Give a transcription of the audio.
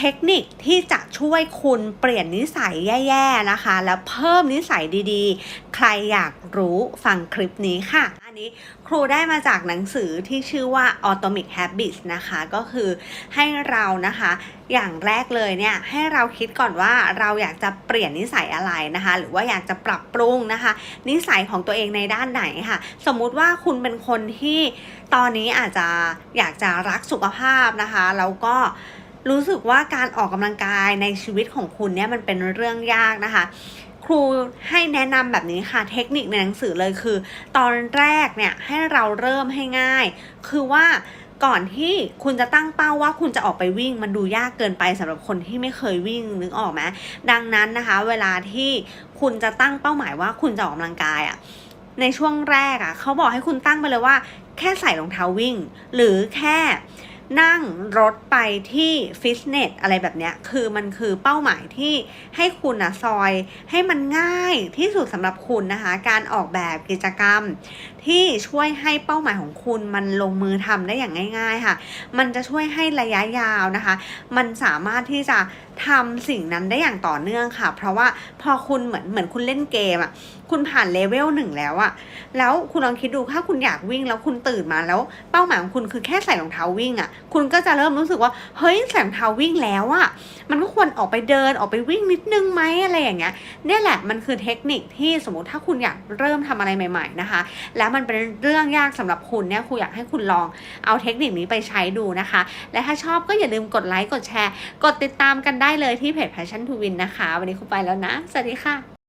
เทคนิคที่จะช่วยคุณเปลี่ยนนิสัยแย่ๆนะคะ แล้วเพิ่มนิสัยดีๆ ใครอยากรู้ฟังคลิปนี้ค่ะ อันนี้ครูได้มาจากหนังสือที่ชื่อว่า Atomic Habits นะคะก็คือให้เรานะคะอย่างแรกเลยเนี่ยให้เราคิดก่อนว่าเราอยากจะเปลี่ยนนิสัยอะไรนะคะ หรือว่าอยากจะปรับปรุงนะคะ นิสัยของตัวเองในด้านไหนค่ะ สมมุติว่าคุณเป็นคนที่ตอนนี้อาจจะอยากจะรักสุขภาพนะคะแล้วก็ รู้สึกว่าการออกกำลังกายในชีวิตของคุณเนี่ยมันเป็นเรื่องยากนะคะ ครูให้แนะนำแบบนี้ค่ะเทคนิคในหนังสือเลยคือ ตอนแรกเนี่ยให้เราเริ่มให้ง่าย คือว่าก่อนที่คุณจะตั้งเป้าว่าคุณจะออกไปวิ่งมันดูยากเกินไปสำหรับคนที่ไม่เคยวิ่งนึกออกไหมดังนั้นนะคะ เวลาที่คุณจะตั้งเป้าหมายว่าคุณจะออกกำลังกายอะ่ะในช่วงแรกอะ่ะเขาบอกให้คุณตั้งไปเลยว่า แค่ใส่รองเท้าวิ่ง หรือแค่ นั่งรถไปที่ฟิตเนสอะไรแบบเนี้ยคือมันคือเป้าหมายที่ให้คุณนะซอยให้มันง่ายที่สุดสำหรับคุณนะคะ การออกแบบกิจกรรมที่ช่วยให้เป้าหมายของคุณมันลงมือทำได้อย่างง่าย ๆค่ะ มันจะช่วยให้ระยะยาวนะคะ มันสามารถที่จะทำสิ่งนั้นได้อย่างต่อเนื่องค่ะ เพราะว่าพอคุณเหมือนเหมือนคุณเล่นเกมอะ่ะ คุณผ่านเลเวลหนึ่งแล้วอะ่ะแล้วคุณลองคิดดูถ้าคุณอยากวิ่งแล้วคุณตื่นมาแล้ว เป้าหมายของคุณคือแค่ใส่รองเท้าวิ่งอะ่ะคุณก็จะเริ่มรู้สึกว่าเฮ้ยใส่รองเท้าวิ่งแล้วอะ่ะมันก็ควรออกไปเดินออกไปวิ่งนิดนึงไหมอะไรอย่างเงี้ยเนี่ยแหละมันคือเทคนิคที่สมมติถ้าคุณอยากเริ่มทำอะไรใหม่ ๆนะคะ แล้วมันเป็นเรื่องยากสำหรับคุณเนี่ยครูอยากให้คุณลองเอาเทคนิคนี้ไปใช้ดูนะคะ และถ้าชอบก็อย่าลืมกดไลค์กดแชร์ กดติดตามกันได้เลยที่เพจ Passion to Win นะคะ วันนี้ครูไปแล้วนะ สวัสดีค่ะ